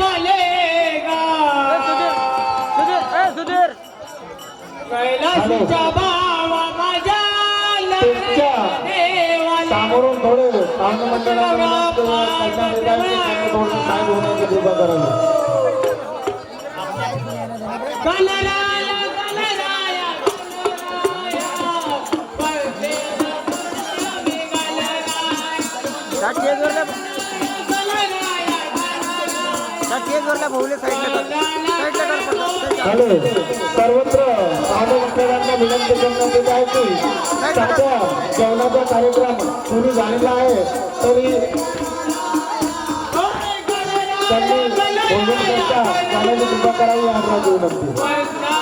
बोलेगा सुधीर. सुधीर. ए सुधीर. कैलासच्या बावा माझ्या सामोरून थोडे पाहुणे मंडळाला विनंती केजवरल्या भाऊले साईडला सर्वत्र मंडळांना विनंती करण्यात येत आहे की सध्या जेवणाचा कार्यक्रम सुरू झालेला आहे. तरी त्यांनी भोजन करता जाण्याची कृपा करावी आपल्याची विनंती.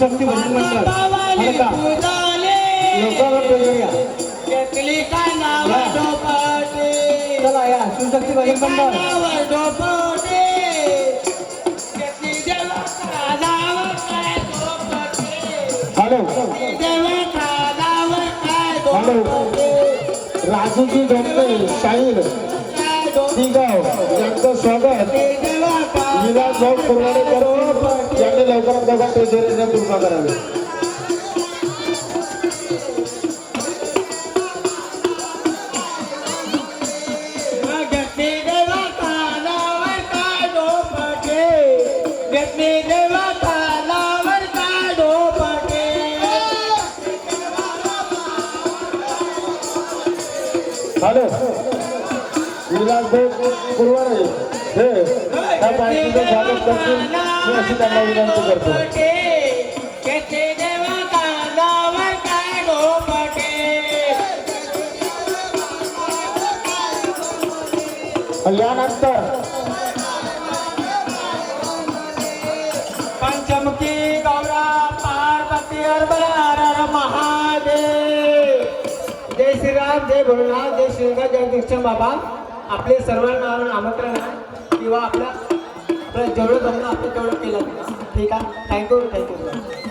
शिवशक्ती भजन पूजाले. लोकांवर वेगवेगळ्या चला या. शिवशक्ती भजन. डोपाटे राजूजी डोंगरे शाहीर. दिगाव यांचं स्वागत. देवाचा विलास भाऊ कुरवाडेकर लवकरात लवकर ट्रेझरीने पूर्ण करावे घेतली देवाचा नाव काय डोपाटे घेतली देवाचा नाव काय डोपाटे हॅलो विलास भाऊ कुरवाडे हे त्या पार्टीचं स्वागत करतील मी अशी त्यांना विनंती करतो यानंतर पंचमुखी गौरा पार्वती हर महादेव। जय श्रीराम जय भोलेनाथ जय श्रीनाथ जय कृष्ण बाबा आपले सर्वांना आमंत्रण आहे. किंवा आपलं जेवढं जमलं आपण तेवढं केलं. ठीक आहे? Thank you thank you